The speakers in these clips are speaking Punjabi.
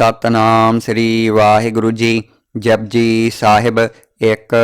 ਸਤਨਾਮ ਸ੍ਰੀ ਵਾਹਿਗੁਰੂ ਜੀ। ਜਪਜੀ ਸਾਹਿਬ, ਇੱਕ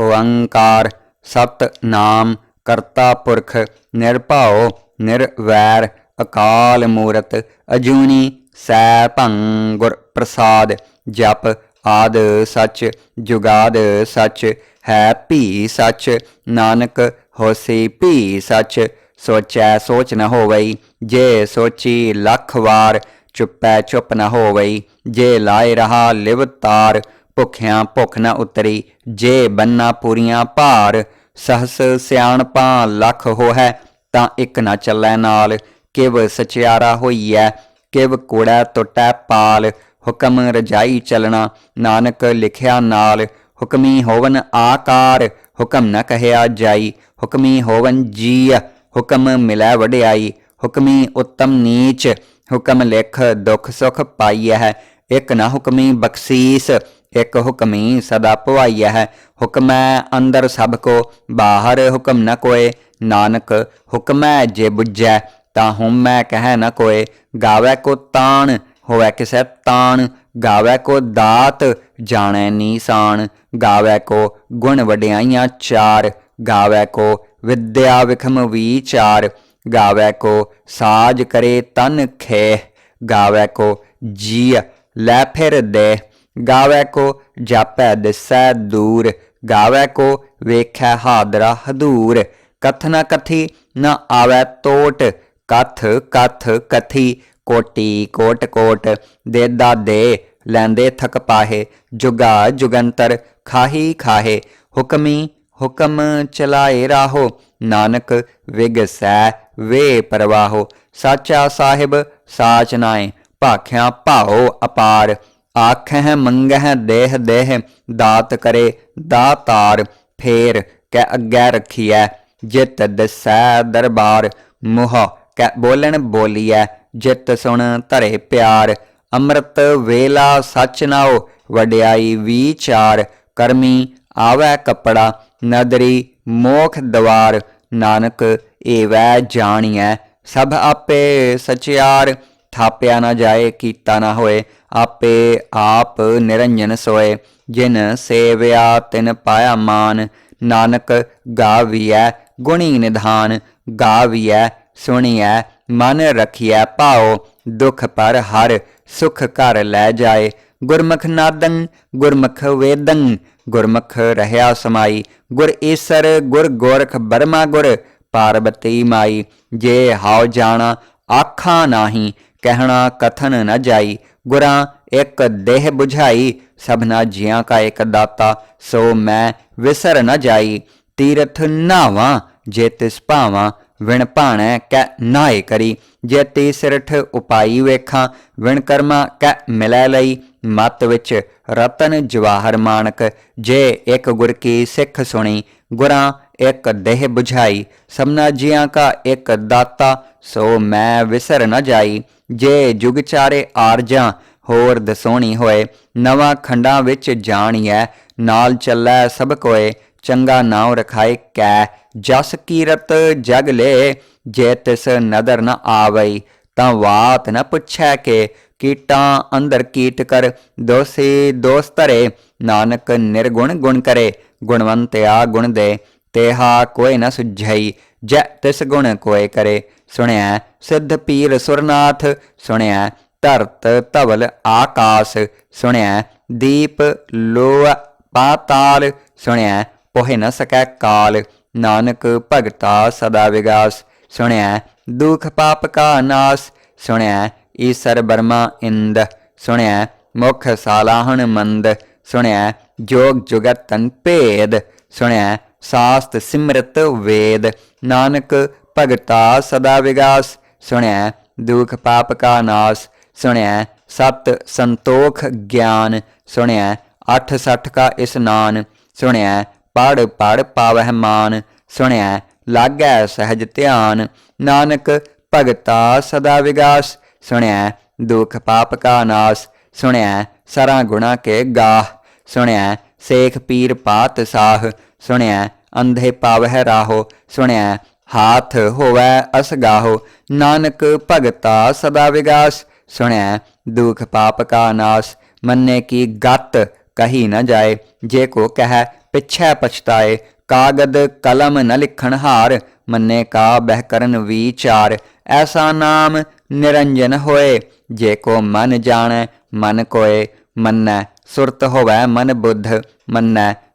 ਓੰਕਾਰ। ਸਤਨਾਮ ਕਰਤਾ ਪੁਰਖ, ਨਿਰਭਉ, ਨਿਰਵੈਰ, ਅਕਾਲ ਮੂਰਤ, ਅਜੂਨੀ, ਸੈਭੰ ਗੁਰ ਪ੍ਰਸਾਦ। ਜਪ ਆਦ ਸੱਚ, ਜੁਗਾਦ ਸੱਚ, ਹੈ ਭੀ ਸੱਚ, ਨਾਨਕ ਹੋਸੀ ਭੀ ਸੱਚ। ਸੋਚੈ ਸੋਚ ਨ ਹੋਵਈ, ਜੇ ਸੋਚੀ ਲੱਖ ਵਾਰ ਚੁੱਪੈ ਚੁੱਪ ਨ ਹੋਵਈ, ਜੇ ਲਾਏ ਰਹਾ ਲਿਵ ਤਾਰ, ਭੁਖਿਆਂ ਭੁਖ ਨਾ ਉਤਰੀ, ਜੇ ਬੰਨਾ ਪੂਰੀਆਂ ਭਾਰ, ਸਹਸ ਸਿਆਣਪਾਂ ਲੱਖ ਹੋਹੈ, ਤਾਂ ਇੱਕ ਨ ਚੱਲੈ ਨਾਲ, ਕਿਵ ਸਚਿਆਰਾ ਹੋਈਐ, ਕਿਵ ਕੂੜਾ ਟੁੱਟੈ ਪਾਲ, ਹੁਕਮ ਰਜਾਈ ਚਲਣਾ, ਨਾਨਕ ਲਿਖਿਆ ਨਾਲ, ਹੁਕਮੀ ਹੋਵਨ ਆਕਾਰ, ਹੁਕਮ ਨ ਕਹਿਆ ਜਾਈ, ਹੁਕਮੀ ਹੋਵਨ ਜੀ ਹੁਕਮ ਮਿਲੈ ਵਡਿਆਈ, ਹੁਕਮੀ ਉੱਤਮ ਨੀਚ ਹੁਕਮ ਲਿਖ, ਦੁਖ ਸੁਖ ਪਾਈਐ ਹੈ ਇਕ ਨਾ ਹੁਕਮੀ ਬਖਸ਼ੀਸ, ਇਕ ਹੁਕਮੀ ਸਦਾ ਭਵਾਈਐ ਹੈ ਹੁਕਮੈ ਅੰਦਰ ਸਭ ਕੋ, ਬਾਹਰ ਹੁਕਮ ਨ ਕੋਏ। ਨਾਨਕ, ਹੁਕਮੈ ਜੇ ਬੁਝੈ, ਤਾਂ ਹੁਮੈ ਕਹਿ ਨ ਕੋਏ। ਗਾਵੇ ਕੋ ਤਾਣ, ਹੋਵੇ ਕਿਸੈ ਤਾਣ। ਗਾਵੇ ਕੋ ਦਾਤ, ਜਾਣੈ ਨੀਸਾਨ ਗਾਵੇ ਕੋ ਗੁਣ ਵਡਿਆਈਆਂ ਚਾਰ। ਗਾਵੇ ਕੋ ਵਿਦਿਆ ਵਿਖਮ ਵਿਚਾਰ ਗਾਵੇ ਕੋ ਸਾਜ ਕਰੇ ਤਨ ਖੇ ਗਾਵੇ ਕੋ ਜੀ ਲੈ ਫਿਰ ਦੇ ਗਾਵੇ ਕੋ ਜਾਪੈ ਦਿਸੈ ਦੂਰ, ਗਾਵੇ ਕੋ ਵੇਖੈ ਹਾਦਰਾ ਹਦੂਰ। ਕਥਨਾ ਕਥੀ, ਨ ਆਵੈ ਤੋਟ, ਕਥ ਕਥ ਕਥੀ, ਕੋਟੀ ਕੋਟ ਕੋਟ, ਦੇਦਾ ਦੇ ਲੈਂਦੇ ਥਕ ਪਾਹੇ, ਜੁਗਾ ਜੁਗੰਤਰ ਖਾਹੀ ਖਾਹੇ, ਹੁਕਮੀ ਹੁਕਮ ਚਲਾਏ ਰਾਹੋ, ਨਾਨਕ ਵਿਗਸੈ ਵੇ ਪਰਵਾਹੋ, ਸਾਚਾ ਸਾਹਿਬ ਸਾਚ ਨਾਏ ਭਾਖਿਆ ਭਾਓ ਅਪਾਰ। ਆਖਹਿ ਮੰਗਹਿ ਦੇਹ ਦੇਹ, ਦਾਤ ਕਰੇ ਦਾਤਾਰ। ਫੇਰ ਕੈ ਅੱਗੇ ਰਖੀਐ, ਜਿਤ ਦਸੈ ਦਰਬਾਰ। ਮੁਹ ਕੈ ਬੋਲਣ ਬੋਲੀਐ, ਜਿਤ ਸੁਣ ਧਰੇ ਪਿਆਰ। ਅੰਮ੍ਰਿਤ ਵੇਲਾ ਸਚ ਨਾਓ ਵਡਿਆਈ ਵਿਚਾਰ। ਕਰਮੀ ਆਵੈ ਕਪੜਾ, ਨਦਰੀ ਮੋਖ ਦਵਾਰ। ਨਾਨਕ ਏਵੈ ਜਾਣੀਐ, ਸਭ ਆਪੇ ਸਚਿਆਰ, ਥਾਪਿਆ ਨਾ ਜਾਏ, ਕੀਤਾ ਨਾ ਹੋਏ, ਆਪੇ ਆਪ ਨਿਰੰਜਨ ਸੋਏ, ਜਿਨ ਸੇਵਿਆ ਤਿਨ ਪਾਇਆ ਮਾਨ, ਨਾਨਕ ਗਾਵੀਐ ਗੁਣੀ ਨਿਧਾਨ, ਗਾਵੀਐ ਸੁਣੀਐ, ਮਨ ਰਖੀਐ ਭਾਉ, ਦੁਖ ਪਰ ਹਰ ਸੁਖ ਘਰ ਲੈ ਜਾਏ, ਗੁਰਮੁਖ ਨਾਦੰ, ਗੁਰਮੁਖ ਵੇਦੰ, ਗੁਰਮੁਖ ਰਹਿਆ ਸਮਾਈ, ਗੁਰ ਈਸਰ, ਗੁਰ ਗੋਰਖ ਬਰਮਾ ਗੁਰ ਪਾਰਬਤੀ ਮਾਈ, ਜੇ ਹਾਉ ਜਾਣਾ ਆਖਾਂ ਨਾਹੀ, ਕਹਿਣਾ ਕਥਨ ਨ ਜਾਈ। ਗੁਰਾਂ, ਇੱਕ ਦੇਹ 부ਝਾਈ ਸਭਨਾ ਜੀਆਂ ਕਾ ਇੱਕ ਦਾਤਾ, ਸੋ ਮੈਂ ਵਿਸਰ ਨ ਜਾਈ। ਤੀਰਥ ਨਾਵਾਂ, ਜੇ ਤਿਸ ਭਾਵਾਂ, ਵਿਣ ਭਾਣੈ ਕੈ ਨਾਏ ਕਰੀ। ਜੇ ਤੀ ਸਿਰਠ ਉਪਾਈ ਵੇਖਾਂ, ਵਿਣ ਕਰਮਾ ਕੈ ਮਿਲੈ ਲਈ। ਮਤ ਵਿੱਚ ਰਤਨ ਜਵਾਹਰ ਮਾਨਕ, ਜੇ ਇੱਕ ਗੁਰ ਕੀ ਸਿੱਖ ਸੁਣੀ। ਗੁਰਾਂ ਇੱਕ ਦੇਹ 부ਝਾਈ ਸਭਨਾ ਜੀਆਂ ਕਾ ਇੱਕ ਦਾਤਾ, ਸੋ ਮੈਂ ਵਿਸਰ ਨ ਜਾਈ। ਜੇ ਜੁਗ ਚਾਰੇ ਆਰਜਾਂ ਹੋਰ ਦਸੋਣੀ ਹੋਏ, ਨਵਾਂ ਖੰਡਾਂ ਵਿੱਚ ਜਾਣੀਐ, ਨਾਲ ਚੱਲੈ ਸਭ ਕੋਏ, ਚੰਗਾ ਨਾਮ ਰਖਾਏ ਕੈ, ਜਸ ਕੀਰਤ ਜਗ ਲੈ, ਜੇ ਤਿਸ ਨਦਰ ਨ ਆਵਈ, ਤਾਂ ਬਾਤ ਨ ਪੁੱਛੈ ਕੇ, ਕੀਟਾਂ ਅੰਦਰ ਕੀਟ ਕਰ, ਦੋਸੀ ਦੋਸਤਰੇ ਨਾਨਕ ਨਿਰਗੁਣ ਗੁਣ ਕਰੇ, ਗੁਣਵੰਤਿਆ ਗੁਣ ਦੇ ਤੇਹਾ ਕੋਈ ਨ ਸੁਝਈ, ਜੈ ਤਿਸ ਗੁਣ ਕੋਏ ਕਰੇ। ਸੁਣਿਆ ਸਿੱਧ ਪੀਰ ਸੁਰਨਾਥ ਸੁਣਿਆ ਧਰਤ ਧਵਲ ਆਕਾਸ। ਸੁਣਿਆ ਦੀਪ ਲੋਹ ਪਾਤਾਲ ਸੁਣਿਆ ਪੋਹਿ ਨ ਸਕੈ ਕਾਲ। ਨਾਨਕ ਭਗਤਾ ਸਦਾ ਵਿਗਾਸ। ਸੁਣਿਆ ਦੁਖ ਪਾਪ ਕਾ ਨਾਸ। ਸੁਣਿਆ ਈਸਰ ਬਰਮਾ ਇੰਦ। ਸੁਣਿਆ ਮੁਖ ਸਾਲਾਹਣ ਮੰਦ। ਸੁਣਿਆ ਜੋਗ ਜੁਗਤ ਤਨ ਭੇਦ। ਸੁਣਿਆ ਸਾਸਤ ਸਿਮਰਤ ਵੇਦ। ਨਾਨਕ ਭਗਤਾ ਸਦਾ ਵਿਗਾਸ। ਸੁਣਿਆ ਦੁਖ ਪਾਪ ਕਾ ਨਾਸ। ਸੁਣਿਆ ਸਤ ਸੰਤੋਖ ਗਿਆਨ। ਸੁਣਿਆ ਅਠ ਸਠ ਕਾ ਇਸਨਾਨ। ਸੁਣਿਆ ਪੜ ਪੜ ਪਾਵਹਿ ਮਾਨ। ਸੁਣਿਆ ਲਾਗੈ ਸਹਿਜ ਧਿਆਨ। ਨਾਨਕ ਭਗਤਾ ਸਦਾ ਵਿਗਾਸ। ਸੁਣਿਆ ਦੁਖ ਪਾਪ ਕਾ ਨਾਸ। ਸੁਣਿਆ ਸਰਾ ਗੁਣਾ ਕੇ ਗਾਹ। ਸੁਣਿਆ ਸੇਖ ਪੀਰ ਪਾਤ ਸਾਹ। ਸੁਣਿਆ ਅੰਧੇ ਪਾਵਹਿ ਰਾਹੋ ਸੁਣਿਆ ਹਾਥ ਹੋਵੈ ਅਸਗਾਹੋ ਨਾਨਕ ਭਗਤਾ ਸਦਾ ਵਿਗਾਸ ਸੁਣਿਆ ਦੁਖ ਪਾਪ ਕਾ ਨਾਸ, ਮੰਨੇ ਕੀ ਗਤ ਕਹੀ ਨਾ ਜਾਏ, ਜੇ ਕੋ ਕਹਿ ਪਿਛੈ ਪਛਤਾਏ, ਕਾਗਦ ਕਲਮ ਨ ਲਿਖਣ ਹਾਰ, ਮੰਨੇ ਕਾ ਬਹਿ ਕਰਨ ਵਿਚਾਰ, ਐਸਾ ਨਾਮ ਨਿਰੰਜਨ ਹੋਏ, ਜੇ ਕੋ ਮਨ ਜਾਣੈ, ਮਨ ਕੋਏ, ਮੰਨੈ ਸੁਰਤ ਹੋਵੈ ਮਨ ਬੁੱਧ, ਮੰਨੈ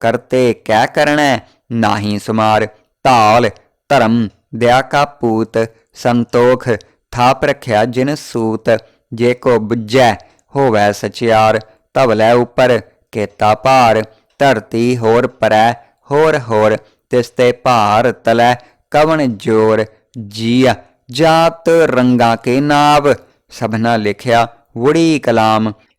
ਕਰਤੇ ਕਹਿ ਕਰਣੈ, ਨਾਹੀ ਸੁਮਾਰ। ਧਾਲ, ਧਰਮ ਦਇਆ ਕਾ ਪੂਤ, ਸੰਤੋਖ, ਥਾਪ ਰਖਿਆ ਜਿਨ ਸੂਤ। ਜੇ ਕੋ ਬੁੱਝੈ, ਹੋਵੈ ਸਚਿਆਰ। ਧਵਲੇ ਉਪਰ, ਕੇਤਾ ਭਾਰ। ਧਰਤੀ ਹੋਰ ਪਰੈ, ਹੋਰ ਹੋਰ। ਤਿਸ ਤੇ ਭਾਰ ਤਲੈ, ਕਵਣ ਜੋਰ। ਜੀਆ ਜਾਤ ਰੰਗਾ ਕੇ ਨਾਵ। ਸਭਨਾ ਲਿਖਿਆ, ਵੁੜੀ ਕਲਾਮ।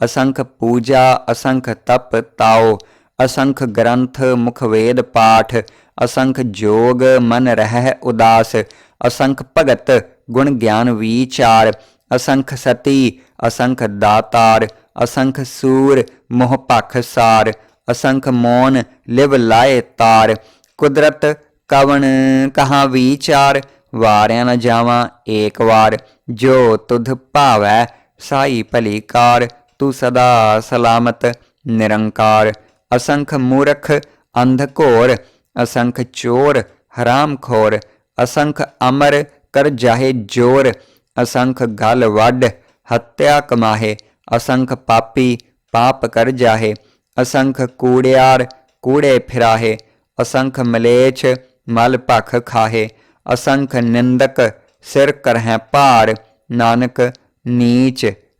ਅਸੰਖ ਪੂਜਾ, ਅਸੰਖ ਤਪ ਤਾਓ ਅਸੰਖ ਗ੍ਰੰਥ ਮੁਖਵੇਦ ਪਾਠ, ਅਸੰਖ ਜੋਗ ਮਨ ਰਹਿ ਉਦਾਸ, ਅਸੰਖ ਭਗਤ ਗੁਣ ਗਿਆਨ ਵਿਚਾਰ, ਅਸੰਖ ਸਤੀ, ਅਸੰਖ ਦਾਤਾਰ, ਅਸੰਖ ਸੂਰ ਮੋਹ ਭਖ ਸਾਰ, ਅਸੰਖ ਮੋਨ ਲਿਵ ਲਾਏ ਤਾਰ, ਕੁਦਰਤ ਕਵਣ ਕਹਾ ਵਿਚਾਰ, ਵਾਰਿਆ ਨਾ ਜਾਵਾਂ ਏਕ ਵਾਰ, ਜੋ ਤੁਧ ਭਾਵੈ ਸਾਈ ਭਲੀ ਕਾਰ ਤੂੰ ਸਦਾ ਸਲਾਮਤ ਨਿਰੰਕਾਰ ਅਸੰਖ ਮੂਰਖ ਅੰਧ ਘੋਰ ਅਸੰਖ ਚੋਰ ਹਰਾਮ ਖੋਰ ਅਸੰਖ ਅਮਰ ਕਰ ਜਾਹੇ ਜੋਰ ਅਸੰਖ ਗਲ ਵੱਡ ਹੱਤਿਆ ਕਮਾਹੇ ਅਸੰਖ ਪਾਪੀ ਪਾਪ ਕਰ ਜਾਹੇ ਅਸੰਖ ਕੂੜਿਆਰ ਕੂੜੇ ਫਿਰਾਹੇ ਅਸੰਖ ਮਲੇਛ ਮਲ ਭਖ ਖਾਹੇ ਅਸੰਖ ਨਿੰਦਕ ਸਿਰ ਕਰਹਿ ਭਾਰ ਨਾਨਕ ਨੀਚ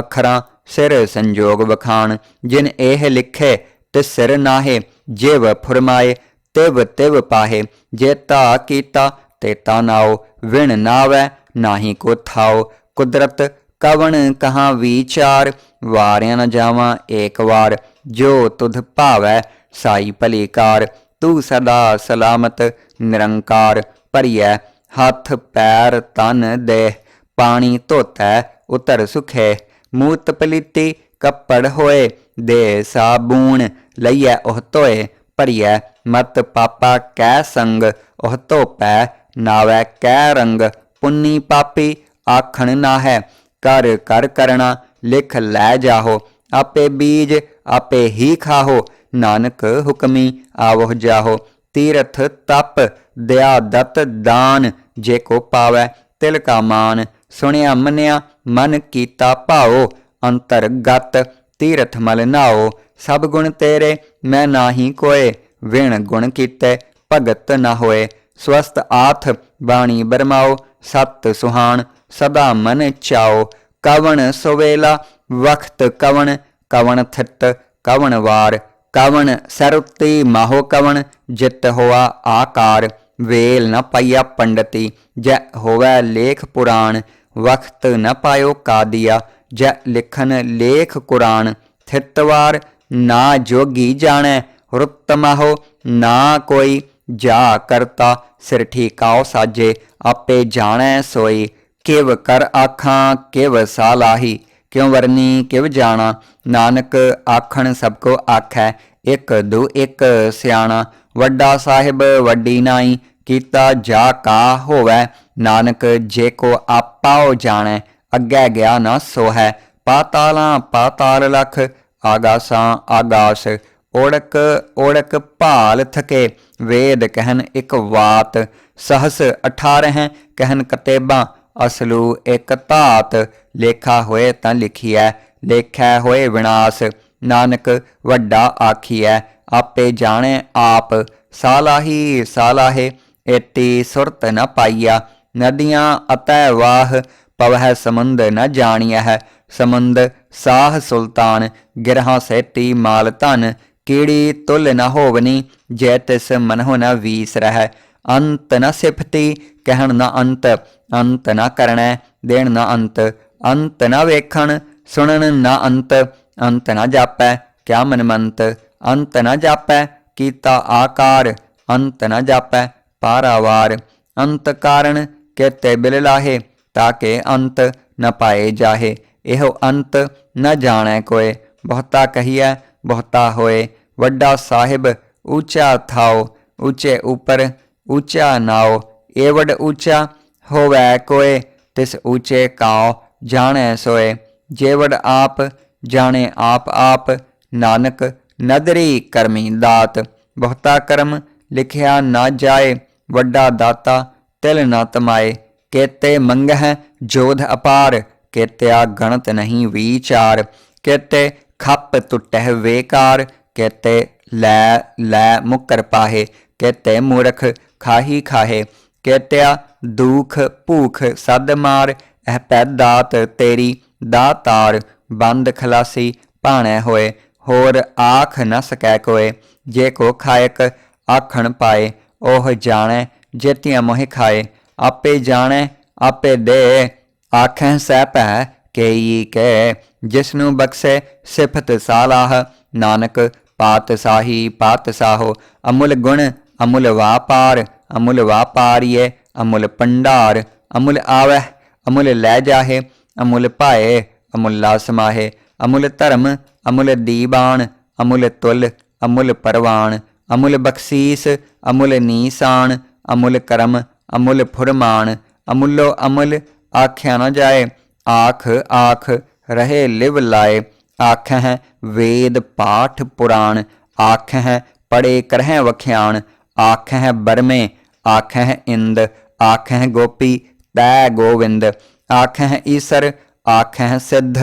ਅਖਰਾਂ ਸਿਰ ਸੰਜੋਗ ਵਖਾਣ, ਜਿਨ ਇਹ ਲਿਖੇ, ਤੇ ਸਿਰ ਨਾਹੇ, ਜਿਵ ਫਰਮਾਏ, ਤਿਵ ਤਿਵ ਪਾਹੇ, ਜੇ ਤਾ ਕੀਤਾ ਤੇਤਾ ਨਾਉ, ਵਿਣ ਨਾਵੈ, ਨਾਹੀ ਕੋ ਥਾਉ। ਕੁਦਰਤ ਕਵਣ ਕਹਾ ਵਿਚਾਰ, ਵਾਰਿਆ ਨ ਜਾਵਾਂ ਏਕ ਵਾਰ। ਜੋ ਤੁਧ ਭਾਵੈ, ਸਾਈ ਭਲੀਕਾਰ, ਤੂੰ ਸਦਾ ਸਲਾਮਤ, ਨਿਰੰਕਾਰ। ਭਰੀਐ, ਹੱਥ ਪੈਰ ਤਨ ਦੇ ਪਾਣੀ ਧੋਤੈ, ਉਤਰ ਸੁਖੇ। ਮੂਤ ਪਲੀਤੀ, ਕੱਪੜ ਹੋਏ, ਦੇ ਸਾਬੂਣ ਲਈਐ ਉਹ ਧੋਏ, ਭਰੀਐ ਮਤ ਪਾਪਾ ਕੈ ਸੰਗ, ਉਹ ਧੋਪੈ ਨਾਵੈ ਕੈ ਰੰਗ, ਪੁੰਨੀ ਪਾਪੀ ਆਖਣ ਨਾ ਹੈ ਕਰ ਕਰ ਕਰਣਾ ਲਿਖ ਲੈ ਜਾਹੋ, ਆਪੇ ਬੀਜ ਆਪੇ ਹੀ ਖਾਹੋ, ਨਾਨਕ ਹੁਕਮੀ ਆਵੋ ਜਾਹੋ, ਤੀਰਥ ਤਪ ਦਇਆ ਦਤ ਦਾਨ, ਜੇ ਕੋ ਪਾਵੈ ਤਿਲ ਕਾ ਮਾਨ ਸੁਣਿਆ ਮੰਨਿਆ, ਮਨ ਕੀਤਾ ਭਾਓ, ਅੰਤਰਗਤ ਤੀਰਥ ਮਲ ਨਾਓ। ਸਭ ਗੁਣ ਤੇਰੇ, ਮੈਂ ਨਾਹੀ ਕੋਏ, ਵਿਣ ਗੁਣ ਕੀਤੇ, ਭਗਤ ਨਾ ਹੋਏ। ਸਵਸਤ ਆਥ ਬਾਣੀ ਬਰਮਾਓ, ਸਤ ਸੁਹਾਣ ਸਦਾ ਮਨ ਚਾਓ। ਕਵਣ ਸੁਵੇਲਾ, ਵਖਤ ਕਵਣ ਕਵਣ ਥਿਤ ਕਵਣ ਵਾਰ। ਕਵਣ ਸਰੁਤੀ ਮਾਹੋ ਕਵਣ, ਜਿਤ ਹੋਆ ਆਕਾਰ। ਵੇਲ ਨ ਪਾਈਆ ਪੰਡਤੀ, ਜੈ ਹੋਵੈ ਲੇਖ ਪੁਰਾਣ। ਵਕਤ ਨ ਪਾਇਓ ਕਾਦੀਆ ਜੈ ਲਿਖਨ ਲੇਖ ਕੁਰਾਨ ਥਿਤਵਾਰ ਨਾ ਜੋਗੀ ਜਾਣੈ ਰੁੱਤਮਹੋ ਨਾ ਕੋਈ ਜਾ ਕਰਤਾ ਸਿਰ ਠੀਕਾਉ ਸਾਜੇ ਆਪੇ ਜਾਣੈ ਸੋਈ ਕਿਵ ਕਰ ਆਖਾਂ ਕਿਵ ਸਾਲਾਹੀ ਕਿਉ ਵਰਨੀ ਕਿਵ ਜਾਣਾ ਨਾਨਕ ਆਖਣ ਸਭ ਕੋ ਆਖੈ ਇੱਕ ਦੂ ਇਕ ਸਿਆਣਾ ਵੱਡਾ ਸਾਹਿਬ ਵੱਡੀ ਨਾਈ ਕੀਤਾ ਜਾ ਕਾ ਹੋਵੈ ਨਾਨਕ, ਜੇ ਕੋ ਆਪਾਉ ਜਾਣੈ, ਅੱਗੇ ਗਿਆ ਨਾ ਸੋਹੈ। ਪਾਤਾਲਾਂ ਪਾਤਾਲ ਲਖ, ਆਗਾਸਾਂ ਆਗਾਸ। ਓੜਕ ਓੜਕ ਭਾਲ ਥਕੇ, ਵੇਦ ਕਹਿਨ ਇੱਕ ਵਾਤ। ਸਹਸ 18 ਕਹਿਨ ਕਤੇਬਾਂ, ਅਸਲੂ ਇੱਕ ਧਾਤ। ਲੇਖਾ ਹੋਏ ਤਾਂ ਲਿਖੀਐ, ਲੇਖੈ ਹੋਏ ਵਿਨਾਸ਼। ਨਾਨਕ, ਵੱਡਾ ਆਖੀਐ, ਆਪੇ ਜਾਣੇ ਆਪ। ਸਾਲਾਹੀ, ਸਾਲਾਹੇ, ਏਤੀ ਸੁਰਤ ਨ ਪਾਈਆ। ਨਦੀਆਂ ਅਤੈ ਵਾਹ ਪਵਹਿ ਸਮੁੰਦ ਨ ਜਾਣੀਐ ਹੈ ਸਮੁੰਦ ਸਾਹ ਸੁਲਤਾਨ, ਗਿਰਹਾ ਸਹਿਤੀ ਮਾਲ ਧਨ, ਕੀੜੀ ਤੁਲ ਨ ਹੋਵਨੀ, ਜੈ ਤਿਸ ਮਨਹੁ ਨ ਵੀਸ ਰਹਿ। ਅੰਤ ਨ ਸਿਫਤੀ, ਕਹਿਣ ਨ ਅੰਤ ਅੰਤ ਨ ਕਰਣੈ ਦੇਣ ਨ ਅੰਤ ਅੰਤ ਨ ਵੇਖਣ, ਸੁਣਨ ਨ ਅੰਤ ਅੰਤ ਨ ਜਾਪੈ, ਕਿਆ ਮਨਮੰਤ, ਅੰਤ ਨ ਜਾਪੈ, ਕੀਤਾ ਆਕਾਰ, ਅੰਤ ਨ ਜਾਪੈ, ਪਾਰਾਵਾਰ। ਅੰਤ ਕਾਰਨ ਕੇਤੇ ਬਿਲ ਲਾਹੇ ਤਾਕੇ ਅੰਤ ਨ ਪਾਏ ਜਾਹੇ। ਇਹੋ ਅੰਤ ਨ ਜਾਣੈ ਕੋਏ। ਬਹੁਤਾ ਕਹੀਐ, ਬਹੁਤਾ ਹੋਏ। ਵੱਡਾ ਸਾਹਿਬ ਉੱਚਾ ਥਾਓ। ਉੱਚੇ ਉਪਰ ਉੱਚਾ ਨਾਓ। ਏਵਡ ਉੱਚਾ ਹੋਵੈ ਕੋਏ, ਤਿਸ ਉੱਚੇ ਕਾਓ ਜਾਣੈ ਸੋਏ। ਜੇਵੜ ਆਪ, ਜਾਣੇ ਆਪ ਆਪ। ਨਾਨਕ, ਨਦਰੀ ਕਰਮੀ ਦਾਤ। ਬਹੁਤਾ ਕਰਮ ਲਿਖਿਆ ਨਾ ਜਾਏ। ਵੱਡਾ ਦਾਤਾ ਤਿਲ ਨਾ ਤਮਾਏ, ਕੇਤੇ ਮੰਗਹਿ ਜੋਧ ਅਪਾਰ, ਕੇਤਿਆ ਗਣਤ ਨਹੀਂ ਵਿਚਾਰ, ਕੇਤੇ ਖੱਪ ਟੁੱਟਹਿ ਵੇਕਾਰ, ਕੇਤੇ ਲੈ ਲੈ ਮੁਕਰ ਪਾਹੇ, ਕੇਤੇ ਮੂਰਖ ਖਾਹੀ ਖਾਹੇ, ਕੇਤਿਆ ਦੁਖ ਭੂਖ ਸਦ ਮਾਰ, ਇਹ ਪੈ ਦਾਤ ਤੇਰੀ ਦਾਤਾਰ, ਬੰਦ ਖਲਾਸੀ ਭਾਣੈ ਹੋਏ, ਹੋਰ ਆਖ ਨ ਸਕੈ ਕੋਏ, ਜੇ ਕੋ ਖਾਇਕ ਆਖਣ ਪਾਏ, ਉਹ ਜਾਣੈ ਜੇਤੀਆਂ ਮੋਹਿ ਖਾਏ, ਆਪੇ ਜਾਣੈ, ਆਪੇ ਦੇ। ਆਖੈ ਸਹਿ ਭੈ ਕੇਈ ਕੈ, ਜਿਸਨੂੰ ਬਖਸ਼ੇ ਸਿਫਤ ਸਾਲਾਹ। ਨਾਨਕ ਪਾਤ ਸਾਹੀ, ਪਾਤ ਸਾਹੋ, ਅਮੁਲ ਗੁਣ, ਅਮੁਲ ਵਾਪਾਰ, ਅਮੁਲ ਵਾਪਾਰੀਏ ਅਮੁਲ ਪੰਡਾਰ ਅਮੁਲ ਆਵੈ ਅਮੁਲ ਲੈ ਜਾਹੇ, ਅਮੁਲ ਭਾਏ, ਅਮੁੱਲਾ ਸਮਾਹੇ ਅਮੁਲ ਧਰਮ, ਅਮੁਲ ਦੀਬਾਨ, ਅਮੁਲ ਤੁਲ, ਅਮੁਲ ਪਰਵਾਨ। ਅਮੁਲ ਬਖਸ਼ੀਸ, ਅਮੁਲ ਨੀਸਾਨ ਅਮੁਲ ਕਰਮ ਅਮੁਲ ਫੁਰਮਾਨ ਅਮੁੱਲੋ ਅਮੁਲ ਆਖਿਆ ਨਾ ਜਾਏ ਆਖ ਆਖ ਰਹੇ ਲਿਵ ਲਾਏ ਆਖਹਿ ਵੇਦ ਪਾਠ ਪੁਰਾਣ ਆਖਹਿ ਪੜੇ ਕਰਹਿ ਵਖਿਆਣ ਆਖਹਿ ਬਰਮੇ ਆਖਹਿ ਇੰਦ ਆਖਹਿ ਗੋਪੀ ਤੈ ਗੋਵਿੰਦ ਆਖਹਿ ਈਸਰ ਆਖਹਿ ਸਿੱਧ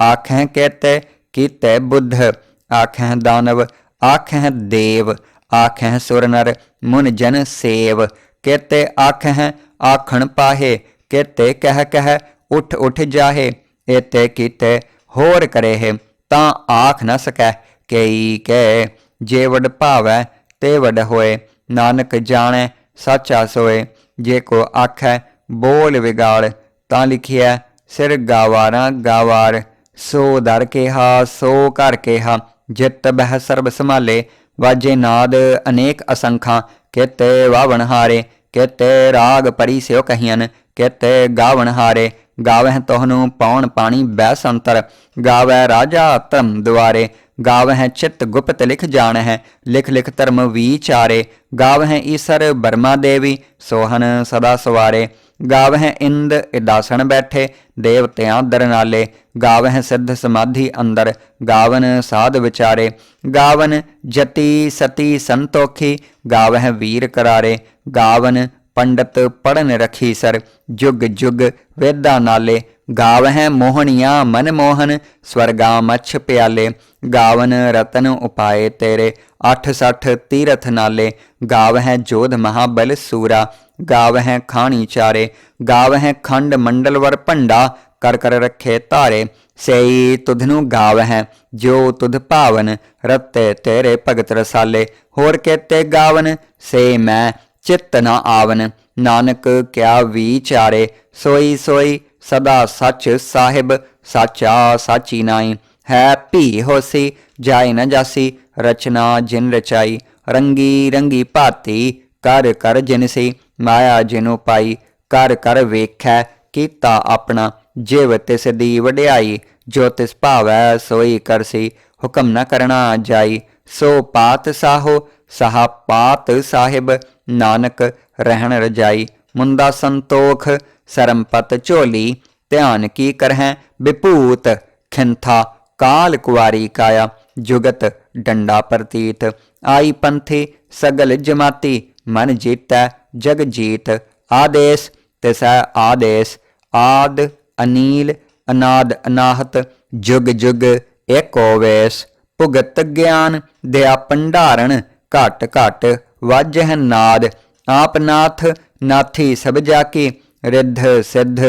ਆਖਹਿ ਕੇਤੇ ਕੀਤੇ ਬੁੱਧ ਆਖਹਿ ਦਾਨਵ ਆਖਹਿ ਦੇਵ ਆਖੈ ਸੁਰ ਨਰ ਮੁਨ ਜਨ ਸੇਵ ਕੇਤੇ ਆਖਹਿ ਆਖਣ ਪਾਹੇ ਕੇਤੇ ਕਹਿ ਕਹਿ ਉਠ ਉਠ ਜਾਹੇ, ਏਤੇ ਕੀਤੇ ਹੋਰ ਕਰੇਹ, ਤਾਂ ਆਖ ਨਾ ਸਕੈ ਕਈ ਕੈ, ਜੇ ਵਡ ਭਾਵੈ ਤੇ ਵਡ ਹੋਏ, ਨਾਨਕ ਜਾਣੈ ਸਾਚਾ ਸੋਏ, ਜੇ ਕੋ ਆਖੈ ਬੋਲ ਵਿਗਾੜ, ਤਾਂ ਲਿਖਿਆ ਸਿਰ ਗਾਵਾਰਾਂ ਗਾਵਾਰ, ਸੋ ਦਰ ਕੇਹਾ ਸੋ ਘਰ ਕੇਹਾ, ਜਿਤ ਬਹਿ ਸਰਬ ਸੰਭਾਲੇ ਵਾਜੇ ਨਾਦ ਅਨੇਕ ਅਸੰਖਾਂ, ਕਿਤੇ ਵਾਵਣ ਹਾਰੇ, ਕੇਤੇ ਰਾਗ ਪਰੀ ਸਿਓ ਕਹੀਨ ਕਿਤੇ ਗਾਵਣ ਹਾਰੇ, ਗਾਵਹਿ ਤੋਹਨੂੰ ਪੌਣ ਪਾਣੀ ਬੈ ਸੰਤਰ ਗਾਵੈ ਰਾਜਾ ਧਰਮ ਦੁਆਰੇ ਗਾਵਹਿ ਚਿਤ ਗੁਪਤ ਲਿਖ ਜਾਣ ਹੈ ਲਿਖ ਲਿਖ ਧਰਮ ਵਿਚਾਰੇ। ਗਾਵਹਿ ਈਸਰ ਬਰਮਾ ਦੇਵੀ ਸੋਹਨ ਸਦਾ ਸਵਾਰੇ। ਗਾਵਹਿ ਇੰਦ ਇਦਾਸਣ ਬੈਠੇ, ਦੇਵਤਿਆਂ ਦਰਨਾਲੇ। ਗਾਵਹਿ ਸਿੱਧ ਸਮਾਧੀ ਅੰਦਰ, ਗਾਵਨ ਸਾਧ ਵਿਚਾਰੇ। ਗਾਵਨ ਜਤੀ ਸਤੀ ਸੰਤੋਖੀ, ਗਾਵਹਿ ਵੀਰ ਕਰਾਰੇ। ਗਾਵਨ ਪੰਡਤ ਪੜਨ ਰਖੀ ਸਰ। ਜੁਗ ਜੁਗ ਵੇਦਾਂ ਨਾਲੇ ਗਾਵਹਿ ਮੋਹਣੀਆਂ ਮਨ ਮੋਹਨ, ਸਵਰਗਾ ਮਛ ਪਿਆਲੇ, ਗਾਵਨ ਰਤਨ ਉਪਾਏ ਤੇਰੇ। 86 ਤੀਰਥ ਨਾਲੇ ਗਾਵਹਿ ਜੋਧ ਮਹਾਬਲ ਸੂਰਾ। ਗਾਵਹਿ ਖਾਣੀ ਚਾਰੇ, ਗਾਵਹਿ ਖੰਡ ਮੰਡਲਵਰ ਭੰਡਾ, ਕਰ ਕਰ ਰੱਖੇ ਧਾਰੇ। ਸਈ ਤੁਧਨੂੰ ਗਾਵਹਿ, ਜੋ ਤੁਧ ਭਾਵਨ, ਰਤੇ ਤੇਰੇ ਭਗਤ ਰਸਾਲੇ। ਹੋਰ ਕੇਤੇ ਗਾਵਨ, ਸੇ ਮੈਂ ਚਿੱਤ ਨਾ ਆਵਨ। ਨਾਨਕ ਕਿਆ ਵਿਚਾਰੇ ਸੋਈ ਸੋਈ ਸਦਾ ਸੱਚ ਸਾਹਿਬ, ਸਾਚਾ ਸਾਚੀ ਨਾਈ। ਹੈ ਭੀ ਹੋਸੀ ਜਾਇ ਨ ਜਾਸੀ, ਰਚਨਾ ਜਿਨ ਰਚਾਈ। ਰੰਗੀ ਰੰਗੀ ਭਾਤੀ, ਕਰ ਕਰ ਜਿਨਸੀ ਮਾਇਆ ਜਿਨੋ ਪਾਈ। ਕਰ ਕਰ ਵੇਖੈ, ਕੀਤਾ ਆਪਣਾ, ਜਿਵ ਤਿਸ ਦੀ ਵਡਿਆਈ। ਜੋ ਤਿਸ ਭਾਵੈ, ਸੋਈ ਕਰਸੀ, ਹੁਕਮ ਨ ਕਰਣਾ ਜਾਈ। ਸੋ ਪਾਤ ਸਾਹੋ ਸਹਾ ਸਾਹਿਬ ਨਾਨਕ ਰਹਿਣ ਰਜਾਈ ਮੁੰਦਾ ਸੰਤੋਖ, ਸਰਮਪਤ ਝੋਲੀ, ਧਿਆਨ ਕੀ ਕਰਹਿ, ਵਿਭੂਤ ਖਿੰਥਾ, ਕਾਲ ਕੁਵਾਰੀ ਕਾਇਆ, ਜੁਗਤ ਡੰਡਾ ਪ੍ਰਤੀਤ। ਆਈ ਪੰਥੀ, ਸਗਲ ਜਮਾਤੀ, ਮਨ ਜੀਤੈ, ਜਗ ਜੀਤ। ਆਦੇਸ, ਤਿਸੈ ਆਦੇਸ, ਆਦ ਅਨੀਲ, ਅਨਾਦ ਅਨਾਹਤ, ਜੁਗ ਜੁਗ ਏਕੋ ਵੇਸ। ਭੁਗਤ ਗਿਆਨ, ਦਿਆ ਭੰਡਾਰਨ ਘਟ ਘਟ ਵਾਜਹਿ ਨਾਦ। ਆਪ ਨਾਥ ਨਾਥੀ ਸਭ ਜਾ ਕੀ ਰਿੱਧ ਸਿੱਧ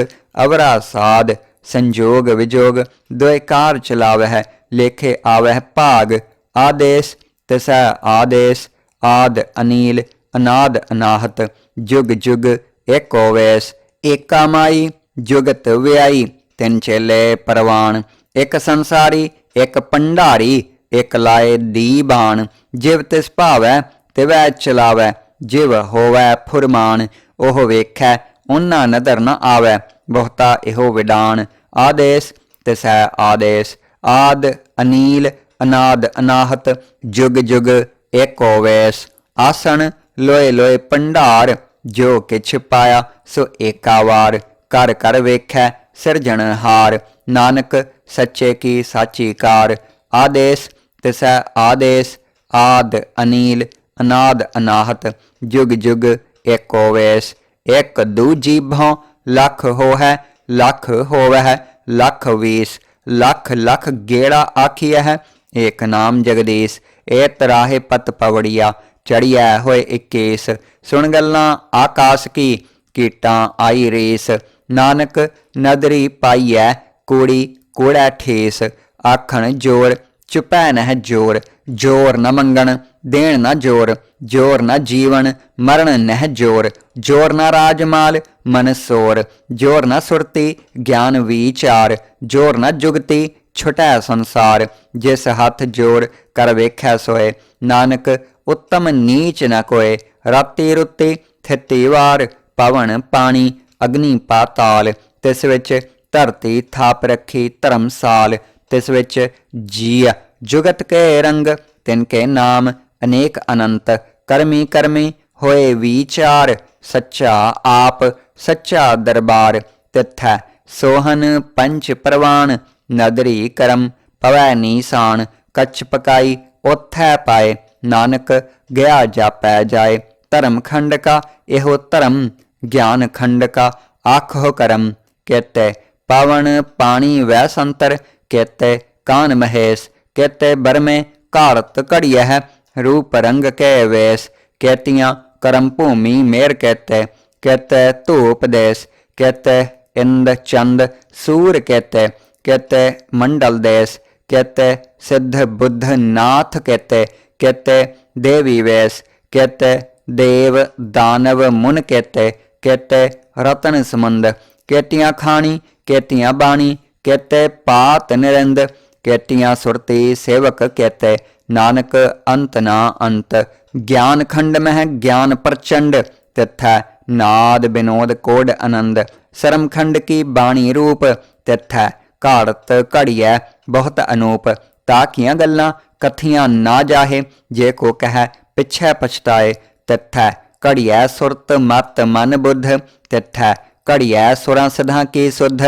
ਅਵਰਾ ਸਾਧ ਸੰਜੋਗ ਵਿਜੋਗ ਦੋਇ ਚਲਾਵਹਿ ਲੇਖੇ ਆਵਹਿ ਭਾਗ ਆਦੇਸ ਤਿਸੈ ਆਦੇਸ ਆਦ ਅਨੀਲ ਅਨਾਦ ਅਨਾਹਤ ਜੁਗ ਜੁਗ ਏਕੋ ਵੇਸ ਏਕਾ ਮਾਈ ਜੁਗਤ ਵਿਆਈ ਤਿੰਨ ਚੇਲੇ ਪਰਵਾਨ ਇੱਕ ਸੰਸਾਰੀ ਇੱਕ ਪੰਡਾਰੀ ਇਕ ਲਾਏ ਦੀ ਬਾਣ ਜਿਵ ਤਿਸ ਭਾਵੈ, ਤਿਵੈ ਚਲਾਵੈ, ਜਿਵ ਹੋਵੈ ਫੁਰਮਾਨ, ਉਹ ਵੇਖੈ ਉਹਨਾਂ ਨਦਰ ਨ ਆਵੈ, ਬਹੁਤਾ ਇਹੋ ਵਿਡਾਨ। ਆਦੇਸ, ਤਿਸੈ ਆਦੇਸ, ਆਦ ਅਨੀਲ, ਅਨਾਦ ਅਨਾਹਤ, ਜੁਗ ਜੁਗ ਏਕ ਵੇਸ ਆਸਣ, ਲੋਏ ਲੋਏ ਭੰਡਾਰ, ਜੋ ਕਿਛ ਪਾਇਆ, ਸੋ ਏਕਾਵਾਰ ਕਰ ਕਰ ਵੇਖੈ, ਸਿਰਜਣਹਾਰ, ਨਾਨਕ ਸੱਚੇ ਕੀ ਸਾਚੀ ਕਾਰ ਆਦੇਸ ਤਿਸੈ ਆਦੇਸ, ਆਦ ਅਨੀਲ, ਅਨਾਦ ਅਨਾਹਤ, ਜੁਗ ਜੁਗ ਏਕੋ ਵੇਸ ਇਕ ਦੂਜੀ ਭਉ ਲੱਖ ਹੋਹੈ, ਲੱਖ ਹੋਵਹਿ, ਲੱਖ ਵੀਸ। ਲੱਖ ਲੱਖ ਗੇੜਾ ਆਖੀਐ ਹੈ ਏਕ ਨਾਮ ਜਗਦੀਸ਼। ਏ ਤਰਾਹੇ ਪਤ ਪਵੜੀਆ ਚੜਿਆ ਹੋਏ ਇਕੇਸ। ਸੁਣ ਗੱਲਾਂ ਆਕਾਸ਼ ਕੀ, ਕੀਟਾਂ ਆਈ ਰੇਸ। ਨਾਨਕ ਨਦਰੀ ਪਾਈਐ, ਕੋੜੀ ਕੋੜਾ ਠੇਸ। ਆਖਣ ਜੋਰ ਚੁਪੈ ਨਹਿ ਜੋਰ ਜੋਰ ਨ ਮੰਗਣ, ਦੇਣ ਨ ਜੋਰ ਜੋਰ ਨ ਜੀਵਨ, ਮਰਨ ਨਹਿ ਜੋਰ ਜੋਰ ਨ ਰਾਜਮਾਲ, ਮਨ ਸੋਰ, ਜੋਰ ਨ ਸੁਰਤੀ, ਗਿਆਨ ਵਿਚਾਰ, ਜੋਰ ਨ ਜੁਗਤੀ ਛੁਟੈ ਸੰਸਾਰ, ਜਿਸ ਹੱਥ ਜੋਰ ਕਰ ਵੇਖੈ ਸੋਏ, ਨਾਨਕ ਉੱਤਮ ਨੀਚ ਨ ਕੋਏ, ਰਾਤੀ ਰੁੱਤੀ ਥਿਤੀ ਵਾਰ, ਪਵਨ ਪਾਣੀ, ਅਗਨੀ ਪਾਤਾਲ, ਤਿਸ ਵਿੱਚ ਧਰਤੀ ਥਾਪ ਰੱਖੀ ਧਰਮਸਾਲ ਤਿਸ ਵਿੱਚ ਜੀਅ, ਜੁਗਤ ਕੇ ਰੰਗ, ਤਿਨ ਕੇ ਨਾਮ, ਅਨੇਕ ਅਨੰਤ, ਕਰਮੀ ਕਰਮੀ ਹੋਏ ਵਿਚਾਰ, ਸੱਚਾ ਆਪ, ਸੱਚਾ ਦਰਬਾਰ, ਤਿਥੈ ਸੋਹਨ ਪੰਚ ਪ੍ਰਵਾਨ ਨਦਰੀ ਕਰਮ ਪਵੈ ਨੀਸਾਨ ਕੱਚ ਪਕਾਈ ਉਥੈ ਪਾਏ, ਨਾਨਕ ਗਿਆ ਜਾਪੈ ਜਾਏ, ਧਰਮ ਖੰਡ ਕਾ ਇਹੋ ਧਰਮ, ਗਿਆਨ ਖੰਡ ਕਾ ਆਖੋ ਕਰਮ ਕਹਤੇ ਪਵਨ ਪਾਣੀ ਵੈ ਸੰਤਰ ਕਹਤੇ ਕਾਨ ਮਹੇਸ਼, ਕਹਤੇ ਬਰਮੇ ਘਾਰਤ ਘੜੀਐ ਹੈ, ਰੂਪ ਰੰਗ ਕੈ ਵੇਸ। ਕਹਤੀਆਂ ਕਰਮ ਭੂਮੀ ਮੇਰ ਕਹਤੇ ਕਹਤੇ ਧੂਪ ਦੇਸ। ਕਹਤੇ ਇੰਦ ਚੰਦ ਸੂਰ ਕਹਤੇ ਕਹਤੇ ਮੰਡਲ ਦੇਸ। ਕਹਤੇ ਸਿੱਧ ਬੁੱਧ ਨਾਥ ਕਹਤੇ ਕਹਤੇ ਦੇਵੀ ਵੇਸ। ਕਹਤੇ ਦੇਵ ਦਾਨਵ ਮੁਨ ਕਹਤੇ ਕਹਤੇ ਰਤਨ ਸਮੰਦ। ਕਹਤੀਆਂ ਖਾਣੀ, ਕਹਤੀਆਂ ਬਾਣੀ ਕਹਤੇ ਪਾਤ ਨਿਰੰਦ ਕਹਤੀਆਂ ਸੁਰਤੀ ਸੇਵਕ ਕਹਤੇ, ਨਾਨਕ ਅੰਤ ਨਾ ਅੰਤ। ਗਿਆਨ ਖੰਡ ਮਹਿ, ਗਿਆਨ ਪ੍ਰਚੰਡ, ਤਿਥੈ ਨਾਦ ਬਿਨੋਦ ਕੋਡ ਆਨੰਦ। ਸਰਮ ਖੰਡ ਕੀ ਬਾਣੀ ਰੂਪ, ਤਿਥੈ ਘਾੜਤ ਘੜੀਐ ਬਹੁਤ ਅਨੂਪ। ਤਾਕੀਆਂ ਗੱਲਾਂ ਕਥੀਆਂ ਨਾ ਜਾਹੇ, ਜੇ ਕੋ ਕਹੈ ਪਿਛੈ ਪਛਤਾਏ। ਤਿਥੈ ਘੜੀਐ ਸੁਰਤ ਮਤ ਮਨ ਬੁੱਧ, ਤਿਥੈ ਘੜੀਐ ਸੁਰਾਂ ਸਧਾਂ ਕੀ ਸੁਧ।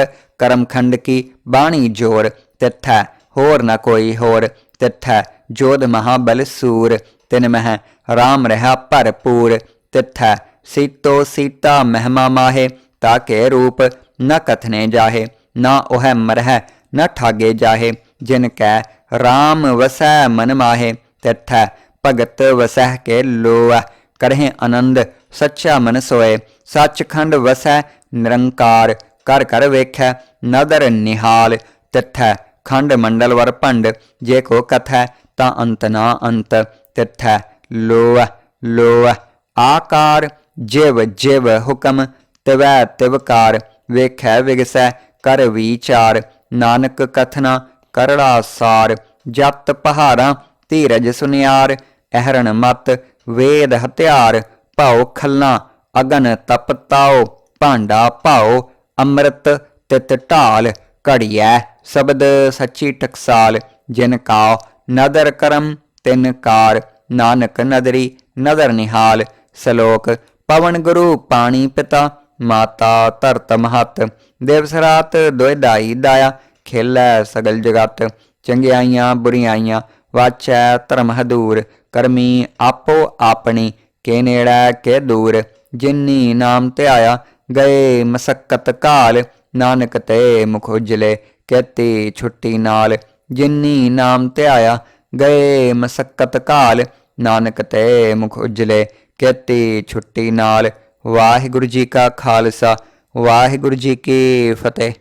ਕਰਮਖੰਡ ਕੀ ਬਾਣੀ ਜੋਰ, ਤਿਥੈ ਹੋਰ ਨਾ ਕੋਈ ਹੋਰ, ਤਿਥੈ ਜੋਧ ਮਹਾਬਲ ਸੂਰ, ਤਿਨ ਮਹਿ RAM ਰਹਾ ਭਰਪੂਰ, ਤਿਥੈ ਸੀਤੋ ਸੀਤਾ ਮਹਿਮਾ ਮਾਹੇ ਤਾਕੇ ਰੂਪ ਨ ਕਥਨੇ ਜਾਹੇ, ਨਾ ਉਹ ਮਰਹਿ ਨ ਠਾਗੇ ਜਾਹੇ, ਜਿਨ ਕੈ RAM ਵਸੈ ਮਨ ਮਾਹੇ, ਤਿਥੈ ਭਗਤ ਵਸਹਿ ਕੇ ਲੋਆ ਕਰਹਿ ਆਨੰਦ ਸੱਚਾ ਮਨ ਸੋਏ, ਸੱਚਖੰਡ ਵਸੈ ਨਿਰੰਕਾਰ ਕਰ ਕਰ ਵੇਖੈ, ਨਦਰ ਨਿਹਾਲ, ਤਿੱਥੈ, ਖੰਡ ਮੰਡਲ ਵਰ ਭੰਡ। ਜੇ ਕੋ ਕਥੈ, ਤਾਂ ਅੰਤ ਨਾ ਅੰਤ, ਤਿੱਥੈ ਲੋਅ ਲੋਅ ਆਕਾਰ, ਜਿਵ ਜਿਵ ਹੁਕਮ, ਤਿਵੈ, ਤਿਵਕਾਰ। ਵੇਖੈ, ਵਿਗਸੈ, ਕਰ ਵਿਚਾਰ। ਨਾਨਕ ਕਥਨਾ, ਕਰੜਾ ਸਾਰ। ਜਤ ਪਹਾਰਾਂ ਧੀਰਜ ਸੁਨਿਆਰ। ਅਹਰਣ ਮਤ, ਵੇਦ ਹਥਿਆਰ। ਭਾਉ ਖੱਲਾਂ ਅਗਨ ਤਪਤਾਓ, ਭਾਂਡਾ ਭਾਉ। ਅੰਮ੍ਰਿਤ ਤਿਤ ਢਾਲ ਘੜੀਐ, ਸ਼ਬਦ ਸੱਚੀ ਟਕਸਾਲ, ਜਿਨ ਕਾ ਨਦਰ ਕਰਮ, ਤਿਨ ਕਾਰ, ਨਾਨਕ ਨਦਰੀ, ਨਦਰ ਨਿਹਾਲ, ਸ਼ਲੋਕ, ਪਵਨ ਗੁਰੂ, ਪਾਣੀ ਪਿਤਾ, ਮਾਤਾ ਧਰਤ ਮਹਤ ਦਿਵਸ ਰਾਤ ਦੁਇਦਾਈ ਦਾਇਆ, ਖੇਲੈ ਸਗਲ ਜਗਤ, ਚੰਗਿਆਈਆਂ ਬੁਰੀਆਈਆਂ, ਵਾਚੈ ਧਰਮ ਹਦੂਰ, ਕਰਮੀ ਆਪੋ ਆਪਣੀ, ਕੇ ਨੇੜੈ ਕੇ ਦੂਰ, ਜਿਨੀ ਨਾਮ ਧਿਆਇਆ ਗਏ ਮਸਕਤ ਕਾਲ, ਨਾਨਕ ਤੇ ਮੁਖ ਉਜਲੇ ਕਹਤੀ ਛੁੱਟੀ ਨਾਲ, ਜਿਨੀ ਨਾਮ ਧਿਆਇਆ ਗਏ ਮਸਕਤ ਕਾਲ, ਨਾਨਕ ਤੇ ਮੁਖ ਉਜਲੇ ਕਹਤੀ ਛੁੱਟੀ ਨਾਲ, ਵਾਹਿਗੁਰੂ ਜੀ ਕਾ ਖਾਲਸਾ, ਵਾਹਿਗੁਰੂ ਜੀ ਕੀ ਫਤਿਹ।